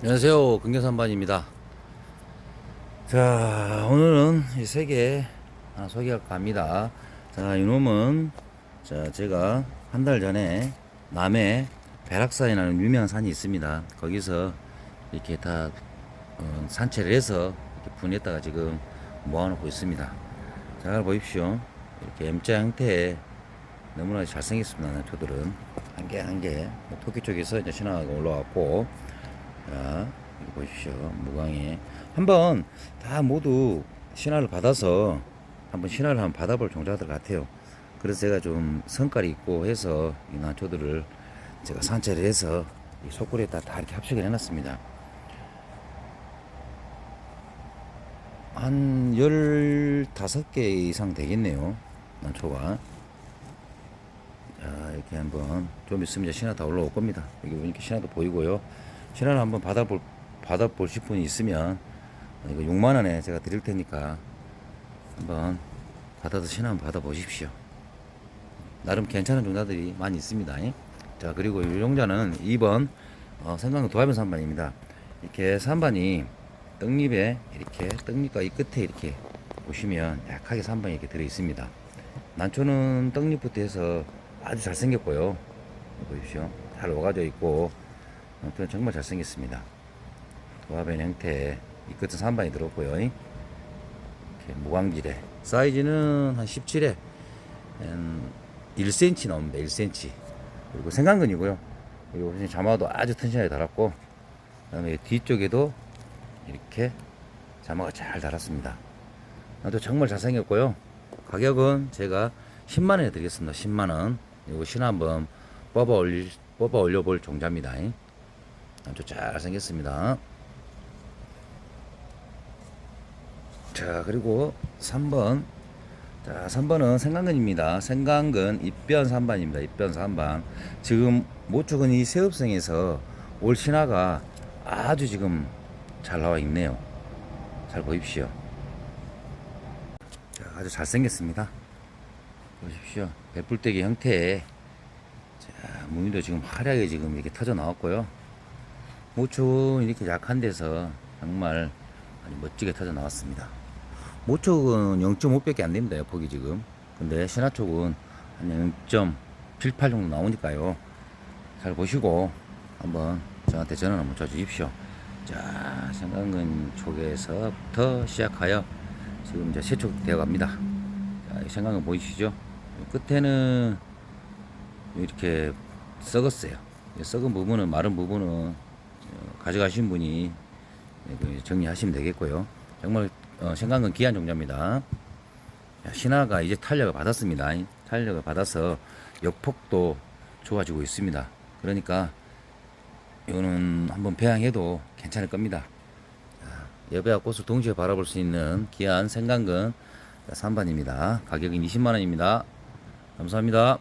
안녕하세요. 금경산반입니다. 자, 오늘은 이 세개 하나 소개할까 합니다. 자, 이놈은 자, 제가 한 달 전에 남해 배락산이라는 유명한 산이 있습니다. 거기서 이렇게 다 어, 산채를 해서 분했다가 지금 모아놓고 있습니다. 잘 보십시오. 이렇게 M자 형태의 너무나 잘생겼습니다. 나초들은 한 개 한개 토끼 쪽에서 이제 신화가 올라왔고 자 여기 보십시오 무광에 한번 다 모두 신화를 받아서 한번 신화를 한번 받아볼 종자들 같아요. 그래서 제가 좀 성깔이 있고 해서 이 나초들을 제가 산채를 해서 이 속구리에다 다 이렇게 합식을 해놨습니다. 한 15개 이상 되겠네요. 난초가. 자, 이렇게 한번 좀 있으면 이제 신화 다 올라올 겁니다. 여기 보니까 신화도 보이고요. 신화를 한번 받아볼, 받아보실 분이 있으면 이거 6만 원에 제가 드릴 테니까 한번 받아서 한번 받아보십시오. 나름 괜찮은 종자들이 많이 있습니다. 자, 그리고 이 종자는 2번 어, 생강 도화변 산반입니다. 이렇게 산반이 떡잎에 이렇게 떡잎과 이 끝에 이렇게 보시면 약하게 산반이 이렇게 들어 있습니다. 난초는 떡잎부터 해서 아주 잘생겼고요. 보십시오. 잘 오가져 있고 난초는 정말 잘생겼습니다. 도화변 형태 이 끝은 산반이 들었고요. 이렇게 무광질에 사이즈는 한 17에 한 1cm 나옵니다. 1cm 그리고 생강근이고요. 그리고 자마도 아주 튼실하게 달았고 그다음에 뒤쪽에도 이렇게 자마가 잘 달았습니다. 나도 정말 잘생겼고요. 가격은 제가 10만원에 드리겠습니다. 10만원. 이거 신화 한번 뽑아 올리, 뽑아 올려볼 종자입니다. 아주 잘생겼습니다. 자, 그리고 3번. 자, 3번은 생강근입니다. 생강근 입변 3반입니다. 입변 3반. 지금 모축은 이 새읍성에서 올 신화가 아주 지금 잘 나와 있네요. 잘 보십시오. 자, 아주 잘생겼습니다. 보십시오. 배불대기 형태의 자, 무늬도 지금 화려하게 지금 이렇게 터져 나왔고요. 모축은 이렇게 약한 데서 정말 아주 멋지게 터져 나왔습니다. 모촉은 0.5밖에 안 됩니다. 폭이 지금. 근데 신화촉은 한 0.78 정도 나오니까요. 잘 보시고 한번 저한테 전화 한번 줘 주십시오. 자, 생강근 쪽에서부터 시작하여 지금 이제 세촉 되어 갑니다. 자, 이 생강근 보이시죠? 끝에는 이렇게 썩었어요. 이 썩은 부분은 마른 부분은 어, 가져가신 분이 그 정리하시면 되겠고요. 정말 어, 생강은 귀한 종자입니다. 자, 신화가 이제 탄력을 받았습니다. 탄력을 받아서 역폭도 좋아지고 있습니다. 그러니까 이거는 한번 배양해도 괜찮을 겁니다. 자, 여배와 꽃을 동시에 바라볼 수 있는 귀한 생강근 3반입니다. 가격은 20만원입니다. 감사합니다.